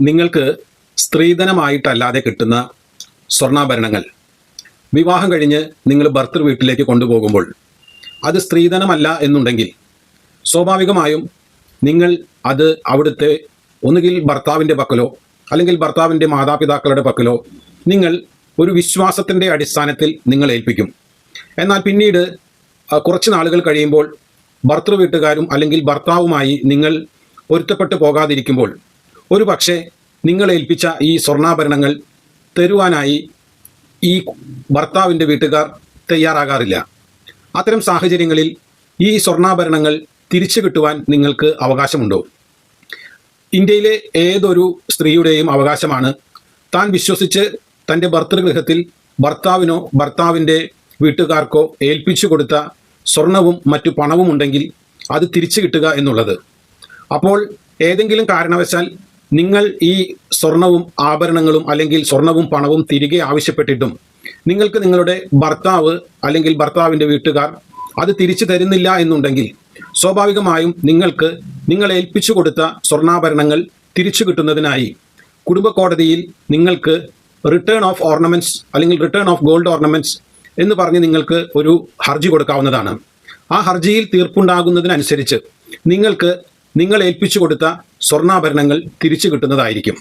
നിങ്ങൾക്ക് സ്ത്രീധനമായിട്ടല്ലാതെ കിട്ടുന്ന സ്വർണാഭരണങ്ങൾ. വിവാഹം കഴിഞ്ഞ് നിങ്ങൾ ഭർത്തൃ വീട്ടിലേക്ക് കൊണ്ടുപോകുമ്പോൾ അത് സ്ത്രീധനമല്ല എന്നുണ്ടെങ്കിൽ സ്വാഭാവികമായും നിങ്ങൾ അത് അവിടുത്തെ ഒന്നുകിൽ ഭർത്താവിന്റെ പക്കലോ അല്ലെങ്കിൽ ഭർത്താവിന്റെ മാതാപിതാക്കളുടെ പക്കലോ നിങ്ങൾ ഒരു വിശ്വാസത്തിന്റെ അടിസ്ഥാനത്തിൽ നിങ്ങൾ ഏൽപ്പിക്കും. എന്നാൽ പിന്നീട് കുറച്ച് നാളുകൾ കഴിയുമ്പോൾ ഭർത്തൃ വീട്ടുകാരും അല്ലെങ്കിൽ ഭർത്താവുമായി നിങ്ങൾ പൊരുത്തപ്പെട്ടു പോകാതിരിക്കുമ്പോൾ ഒരു പക്ഷേ നിങ്ങൾ ഏൽപ്പിച്ച ഈ സ്വർണാഭരണങ്ങൾ തരുവാനായി ഈ ഭർത്താവിന്റെ വീട്ടുകാർ തയ്യാറാകാറില്ല. അത്തരം സാഹചര്യങ്ങളിൽ ഈ സ്വർണാഭരണങ്ങൾ തിരിച്ചു കിട്ടുവാൻ നിങ്ങൾക്ക് അവകാശമുണ്ടോ? ഇന്ത്യയിലെ ഏതൊരു സ്ത്രീയുടെയും അവകാശമാണ്. താൻ വിശ്വസിച്ച് തന്റെ ഭർത്തൃഗൃഹത്തിൽ ഭർത്താവിനോ ഭർത്താവിന്റെ വീട്ടുകാർക്കോ ഏൽപ്പിച്ചു കൊടുത്ത സ്വർണവും മറ്റു പണവും ഉണ്ടെങ്കിൽ അത് തിരിച്ചു കിട്ടുക എന്നുള്ളത്. അപ്പോൾ ഏതെങ്കിലും കാരണവശാൽ നിങ്ങൾ ഈ സ്വർണവും ആഭരണങ്ങളും അല്ലെങ്കിൽ സ്വർണവും പണവും തിരികെ ആവശ്യപ്പെട്ടിട്ടും നിങ്ങൾക്ക് നിങ്ങളുടെ ഭർത്താവ് അല്ലെങ്കിൽ ഭർത്താവിന്റെ വീട്ടുകാർ അത് തിരിച്ചു തരുന്നില്ല എന്നുണ്ടെങ്കിൽ സ്വാഭാവികമായും നിങ്ങൾക്ക് നിങ്ങൾ ഏൽപ്പിച്ചു കൊടുത്ത സ്വർണാഭരണങ്ങൾ തിരിച്ചു കിട്ടുന്നതിനായി കുടുംബ കോടതിയിൽ നിങ്ങൾക്ക് റിട്ടേൺ ഓഫ് ഓർണമെന്റ്സ് അല്ലെങ്കിൽ റിട്ടേൺ ഓഫ് ഗോൾഡ് ഓർണമെന്റ്സ് എന്ന് പറഞ്ഞ് നിങ്ങൾക്ക് ഒരു ഹർജി കൊടുക്കാവുന്നതാണ്. ആ ഹർജിയിൽ തീർപ്പുണ്ടാകുന്നതിനനുസരിച്ച് നിങ്ങൾക്ക് നിങ്ങൾ ഏൽപ്പിച്ചു കൊടുത്ത സ്വർണാഭരണങ്ങൾ തിരിച്ചു കിട്ടുന്നതായിരിക്കും